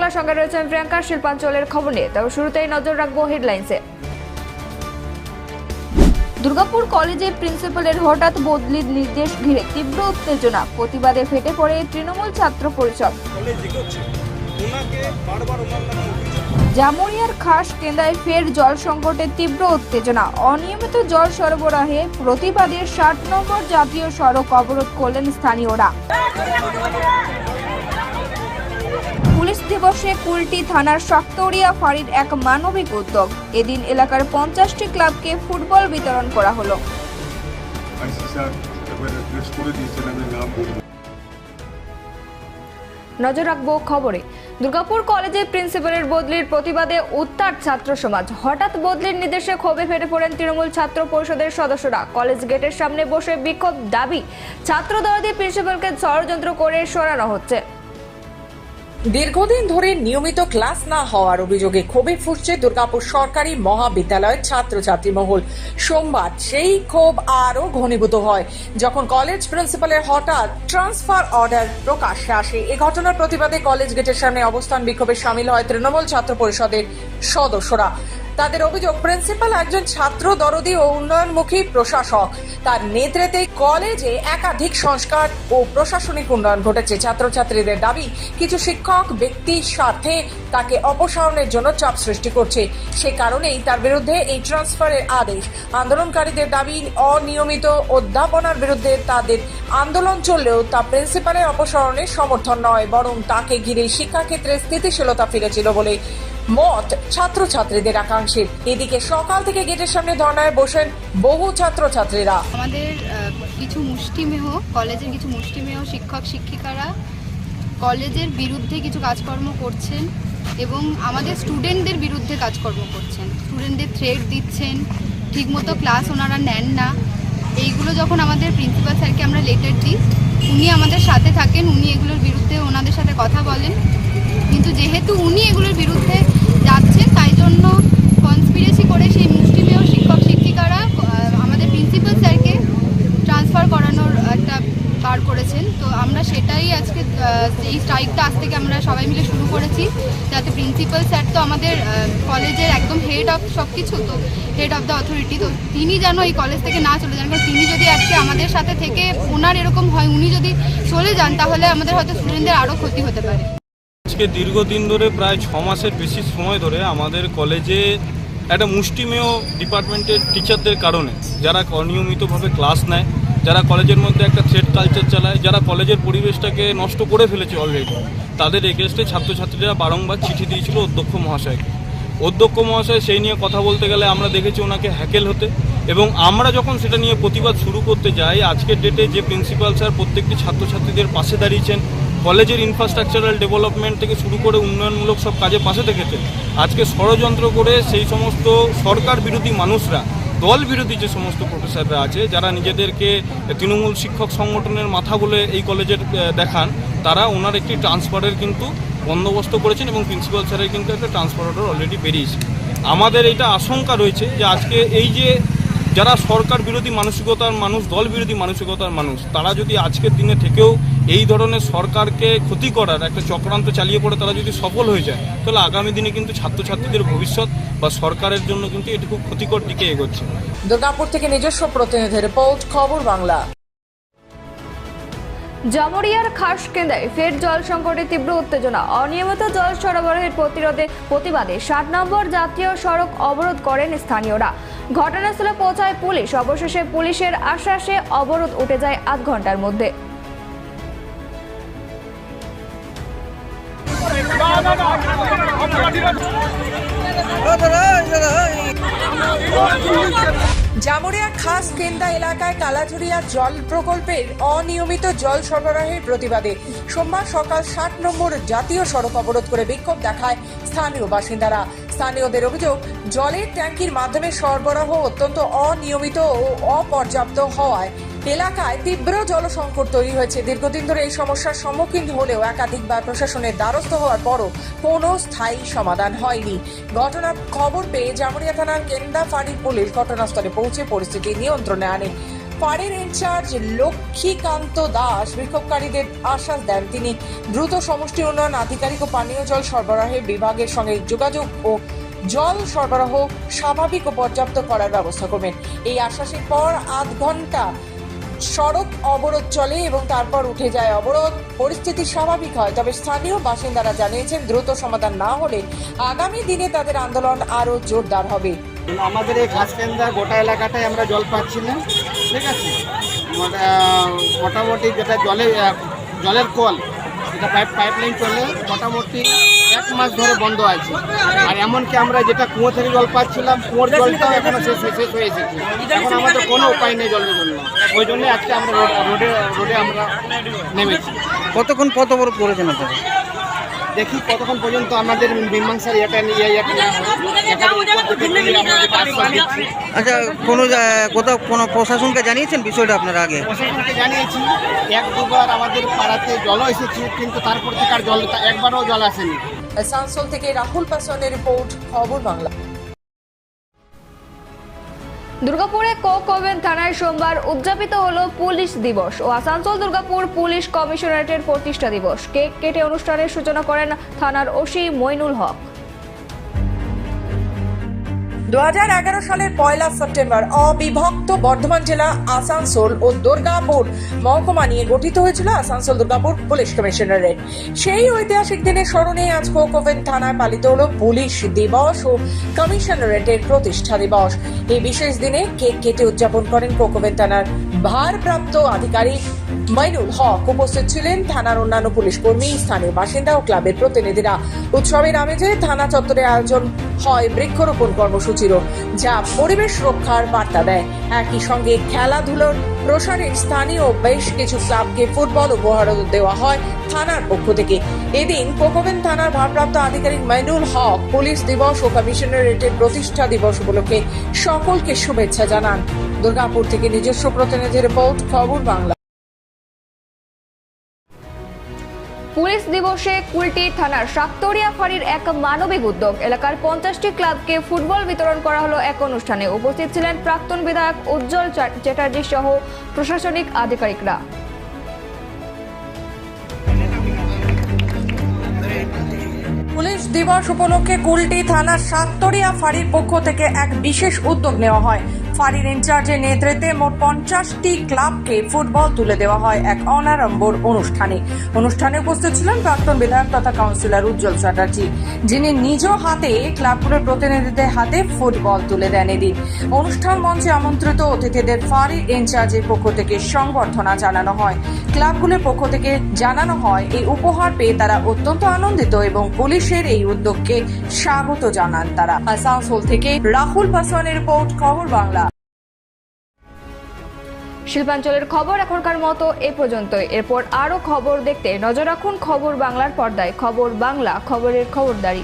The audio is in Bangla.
বাংলার সঙ্গে রয়েছেন প্রিয়াঙ্কা, শিল্পাঞ্চলের খবর নিয়ে। তবে শুরুতেই নজর রাখব হেডলাইন্সে দুর্গাপুর কলেজে প্রিন্সিপালের হঠাৎ বদলির নির্দেশ ঘিরে তীব্র উত্তেজনা। প্রতিবাদে ফেটে পড়ে তৃণমূল ছাত্র পরিষদ। জামুরিয়ার খাস কেন্দ্রায় ফের জল সংকটে তীব্র উত্তেজনা। অনিয়মিত জল সরবরাহে প্রতিবাদে ষাট নম্বর জাতীয় সড়ক অবরোধ করলেন স্থানীয়রা। পুলিশ দিবসে কুলটি থানার শক্তরিয়া ফাঁড়ির এক মানবিক উদ্যোগ। এদিন এলাকার পঞ্চাশটি ক্লাবকে ফুটবল বিতরণ করা হলো। নজর রাখব খবরে। দুর্গাপুর কলেজে প্রিন্সিপালের বদলির প্রতিবাদে উত্তার ছাত্র সমাজ। হঠাৎ বদলির নির্দেশে ক্ষোভে ফেটে পড়েন তৃণমূল ছাত্র পরিষদের সদস্যরা। কলেজ গেটের সামনে বসে বিক্ষোভ দাবি। ছাত্র দলদের প্রিন্সিপালকে ষড়যন্ত্র করে সরানো হচ্ছে। দীর্ঘদিন ধরে নিয়মিত ক্লাস না হওয়ার অভিযোগে ক্ষোভে ফুসছে দুর্গাপুর সরকারি মহাবিদ্যালয়ের ছাত্রছাত্রী মহল। সোমবার সেই ক্ষোভ আরও ঘনীভূত হয়। যখন কলেজ প্রিন্সিপালের হঠাৎ ট্রান্সফার অর্ডার প্রকাশ্যে আসে, এ ঘটনার প্রতিবাদে কলেজ গেটের সামনে অবস্থান বিক্ষোভে সামিল হয় তৃণমূল ছাত্র পরিষদের সদস্যরা। তাদের অভিযোগ, প্রিন্সিপাল একজন ছাত্র, দরদি ও উন্নয়নমুখী প্রশাসক। তার নেতৃত্বে কলেজে একাধিক সংস্কার ও প্রশাসনিক উন্নয়ন ঘটেছে। ছাত্রছাত্রীদের দাবি, কিছু শিক্ষক ব্যক্তির স্বার্থে তাকে অপসারণের জন্য চাপ সৃষ্টি করছে। সে কারণেই তার বিরুদ্ধে এই ট্রান্সফারের আদেশ। আন্দোলনকারীদের দাবি, অনিয়মিত অধ্যাপনার বিরুদ্ধে তাদের আন্দোলন চললেও তা প্রিন্সিপালের অপসারণের সমর্থন নয়, বরং তাকে ঘিরে শিক্ষাক্ষেত্রে স্থিতিশীলতা ফিরেছিল বলে মত ছাত্রছাত্রীদের একাংশের এদিকে সকাল থেকে গেটের সামনে ধর্নায় বসেন বহু ছাত্রছাত্রীরা। আমাদের কিছু মুষ্টিমেহ কলেজের কিছু মুষ্টিমেহ শিক্ষক, শিক্ষিকারা কলেজের বিরুদ্ধে কিছু কাজকর্ম করছেন এবং আমাদের স্টুডেন্টদের বিরুদ্ধে কাজকর্ম করছেন। স্টুডেন্টদের থ্রেড দিচ্ছেন, ঠিকমতো ক্লাস ওনারা নেন না। এইগুলো যখন আমাদের প্রিন্সিপাল স্যারকে আমরা লেটার দিই, উনি আমাদের সাথে থাকেন, উনি এগুলোর বিরুদ্ধে ওনাদের সাথে কথা বলেন। কিন্তু যেহেতু উনি এগুলোর বিরুদ্ধে হেড অফ সব কিছু তো হেড অফ দ্য অথরিটি তো তিনি যেন এই কলেজ থেকে না চলে যান, কারণ তিনি যদি আজকে আমাদের সাথে থেকে ওনার এরকম হয়, উনি যদি চলে যান, তাহলে আমাদের হয়তো স্টুডেন্টদের আরও ক্ষতি হতে পারে। আজকে দীর্ঘদিন ধরে প্রায় ছ মাসের বেশি সময় ধরে আমাদের কলেজে একটা মুষ্টিমেয় ডিপার্টমেন্টের টিচারদের কারণে যারা অনিয়মিতভাবে ক্লাস নেয়, যারা কলেজের মধ্যে একটা থ্রেড কালচার চালায়, যারা কলেজের পরিবেশটাকে নষ্ট করে ফেলেছে অলরেডি তাদের এগেনস্টে ছাত্রছাত্রীরা বারংবার চিঠি দিয়েছিল অধ্যক্ষ মহাশয়কে। অধ্যক্ষ মহাশয় সেই নিয়ে কথা বলতে গেলে আমরা দেখেছি ওনাকে হ্যাকেল হতে। এবং আমরা যখন সেটা নিয়ে প্রতিবাদ শুরু করতে যাই, আজকের ডেটে যে প্রিন্সিপাল স্যার প্রত্যেকটি ছাত্রছাত্রীদের পাশে দাঁড়িয়েছেন, কলেজের ইনফ্রাস্ট্রাকচারাল ডেভেলপমেন্ট থেকে শুরু করে উন্নয়নমূলক সব কাজে পাশে থেকেছেন আজকে ষড়যন্ত্র করে সেই সমস্ত সরকার বিরোধী মানুষরা, দল বিরোধী যে সমস্ত প্রফেসররা আছে, যারা নিজেদেরকে তৃণমূল শিক্ষক সংগঠনের মাথা বলে এই কলেজের দেখান, তারা ওনার একটি ট্রান্সফারের কিন্তু বন্দোবস্ত করেছেন এবং প্রিন্সিপাল স্যারের কিন্তু একটা ট্রান্সফার অর্ডার অলরেডি বেরিয়েছে। আমাদের এটা আশঙ্কা রয়েছে যে আজকে এই যে যারা সরকার বিরোধী মানসিকতার মানুষ, দল বিরোধী মানসিকতার মানুষ, তারা যদি আজকের দিনে থেকেও এই ধরনের সরকারকে ক্ষতি করার একটা চক্রান্ত চালিয়ে পড়ে, তারা যদি সফল হয়ে যায়, তাহলে আগামী দিনে কিন্তু ছাত্রছাত্রীদের ভবিষ্যৎ বা সরকারের জন্য কিন্তু এটি খুব ক্ষতিকর দিকে এগোচ্ছে। দুর্গাপুর থেকে নিজস্ব প্রতিনিধি রিপোর্ট, খবর বাংলা। জামুরিয়ার খাস কেন্দ্রায় ফের জল সংকটে তীব্র উত্তেজনা। অনিয়মিত জল সরবরাহের প্রতিরোধে প্রতিবাদে ষাট নম্বর জাতীয় সড়ক অবরোধ করেন স্থানীয়রা। ঘটনাস্থলে পৌঁছায় পুলিশ। অবশেষে পুলিশের আশ্বাসে অবরোধ উঠে যায় আধ ঘণ্টার মধ্যে। জামুরিয়া খাস কেন্দা এলাকায় কালাঝুরিয়া জল প্রকল্পের অনিয়মিত জল সরবরাহের প্রতিবাদে সোমবার সকাল ষাট নম্বর জাতীয় সড়ক অবরোধ করে বিক্ষোভ দেখায় স্থানীয় বাসিন্দারা। স্থানীয়দের অভিযোগ, জলের ট্যাঙ্কির মাধ্যমে সরবরাহ অত্যন্ত অনিয়মিত ও অপর্যাপ্ত হওয়ায় এলাকায় তীব্র জল সংকট তৈরি হয়েছে। দীর্ঘদিন ধরে এই সমস্যার সম্মুখীন হলেও একাধিকবার প্রশাসনের দ্বারস্থ হওয়ার পরও কোনো স্থায়ী সমাধান হয়নি। ঘটনার খবর পেয়ে জামুরিয়া থানার কেন্দা ফাঁড়ির পুলিশ ঘটনাস্থলে পৌঁছে পরিস্থিতি নিয়ন্ত্রণে আনে। ফাঁড়ির ইনচার্জ লক্ষ্মীকান্ত দাস বিক্ষোভকারীদের আশ্বাস দেন। তিনি দ্রুত সমষ্টি উন্নয়ন, আধিকারিক ও পানীয় জল সরবরাহের বিভাগের সঙ্গে যোগাযোগ ও জল সরবরাহ স্বাভাবিক ও পর্যাপ্ত করার ব্যবস্থা করবেন। এই আশ্বাসের পর আধ ঘণ্টা সড়ক অবরোধ চলে এবং তারপর উঠে যায় অবরোধ। পরিস্থিতি স্বাভাবিক হয়, তবে স্থানীয় বাসিন্দারা জানিয়েছেন দ্রুত সমাধান না হলে আগামী দিনে তাদের আন্দোলন আরও জোরদার হবে। আমাদের এই ঘাসকেন্দা গোটা এলাকাটায় আমরা জল পাচ্ছি না, ঠিক আছে? মোটামুটি যেটা জলে জলের কল, যেটা পাইপ, পাইপলাইন চলে, মোটামুটি মাস ধরে বন্ধ আছে। আর এমনকি আমরা যেটা কুয়ো থেকে জল পাচ্ছিলাম কুয়োর জলটাও এখনও শেষ হয়ে- শেষ হয়ে এসেছে। এখন আমাদের কোনো উপায় নেই জলের জন্য। ওই জন্য আজকে আমরা রোড- রোডে রোডে আমরা নেমেছি। কতক্ষণ কত বড় করেছেন আপনারা? দেখি কতক্ষণ পর্যন্ত আমাদের মীমাংসার ইয়েটা নিয়ে আচ্ছা কোনো কোথাও কোনো প্রশাসনকে জানিয়েছেন বিষয়টা আপনারা আগে? প্রশাসনকে জানিয়েছি এক দুবার আমাদের পাড়াতে জলও এসেছে কিন্তু তারপর থেকে আর জল একবারও জল আসেনি। আসানসোল থেকে রাহুল পাসওয়ানের রিপোর্ট, খবর বাংলা। দুর্গাপুরে কোকোভেন থানায় সোমবার উদযাপিত হলো পুলিশ দিবস ও আসানসোল দুর্গাপুর পুলিশ কমিশনারেটের প্রতিষ্ঠা দিবস। কেক কেটে অনুষ্ঠানের সূচনা করেন থানার ওসি মইনুল হক। দুহাজার এগারো সালের পয়লা সেপ্টেম্বর অবিভক্ত বর্ধমান জেলা আসানসোল ও দুর্গাপুর মহকুমা নিয়ে গঠিত হয়েছিল আসানসোল দুর্গাপুর পুলিশ কমিশনারেট সেই ঐতিহাসিক দিনের স্মরণে আজ কোকোভেন থানায় পালিত হলো পুলিশ দিবস ও কমিশনারেটের প্রতিষ্ঠা দিবস। এই বিশেষ দিনে কেক কেটে উদযাপন করেন কোকোভেন থানার ভারপ্রাপ্ত আধিকারিক মাইনুল হক উপস্থিত ছিলেন থানার অন্যান্য পুলিশ কর্মী, স্থানীয় বাসিন্দা ও ক্লাবের প্রতিনিধিরা। উৎসবের আমেজে থানা চত্বরে আয়োজন হয় বৃক্ষরোপণ কর্মসূচিরও, যা পরিবেশ রক্ষার বার্তা দেয়। একই সঙ্গে খেলাধুলোর প্রসারে স্থানীয় বেশ কিছু ক্লাবকে ফুটবল উপহারও দেওয়া হয় থানার পক্ষ থেকে। এদিন কোকোবেন থানার ভারপ্রাপ্ত আধিকারিক মাইনুল হক পুলিশ দিবস ও কমিশনারেটের প্রতিষ্ঠা দিবস উপলক্ষে সকলকে শুভেচ্ছা জানান। দুর্গাপুর থেকে নিজস্ব প্রতিনিধি রিপোর্ট, খবর বাংলা। পুলিশ দিবসে কুলটি থানার সাক্তরিয়া ফাঁড়ির এক মানবিক উদ্যোগ। এলাকার পঞ্চাশটি ক্লাবকে ফুটবল বিতরণ করা হলো এক অনুষ্ঠানে। উপস্থিত ছিলেন প্রাক্তন বিধায়ক উজ্জ্বল চ্যাটার্জি সহ প্রশাসনিক আধিকারিকরা। পুলিশ দিবস উপলক্ষে কুলটি থানার সাততরিয়া ফাঁড়ির পক্ষ থেকে এক বিশেষ উদ্যোগ নেওয়া হয়। ফাঁড়ির ইনচার্জের নেতৃত্বে মোট পঞ্চাশটি ক্লাবকে ফুটবল তুলে দেওয়া হয় এক অনারম্বর অনুষ্ঠানে। অনুষ্ঠানে উপস্থিত ছিলেন প্রাক্তন বিধায়ক তথা কাউন্সিলর উজ্জ্বল চ্যাটার্জি, যিনি নিজ হাতে ক্লাবগুলোর প্রতিনিধিদের হাতে ফুটবল তুলে দেন এদিন। অনুষ্ঠান মঞ্চে আমন্ত্রিত অতিথিদের ফারির ইনচার্জের পক্ষ থেকে সংবর্ধনা জানানো হয়। ক্লাবগুলোর পক্ষ থেকে জানানো হয়, এই উপহার পেয়ে তারা অত্যন্ত আনন্দিত এবং পুলিশের এই উদ্যোগকে স্বাগত জানান তারা। আসানসোল থেকে রাহুল পাসওয়ানের রিপোর্ট, খবর বাংলা। শিল্পাঞ্চলের খবর এখনকার মতো এ পর্যন্তই। এরপর আরও খবর দেখতে নজর রাখুন খবর বাংলার পর্দায়। খবর বাংলা, খবরের খবরদারি।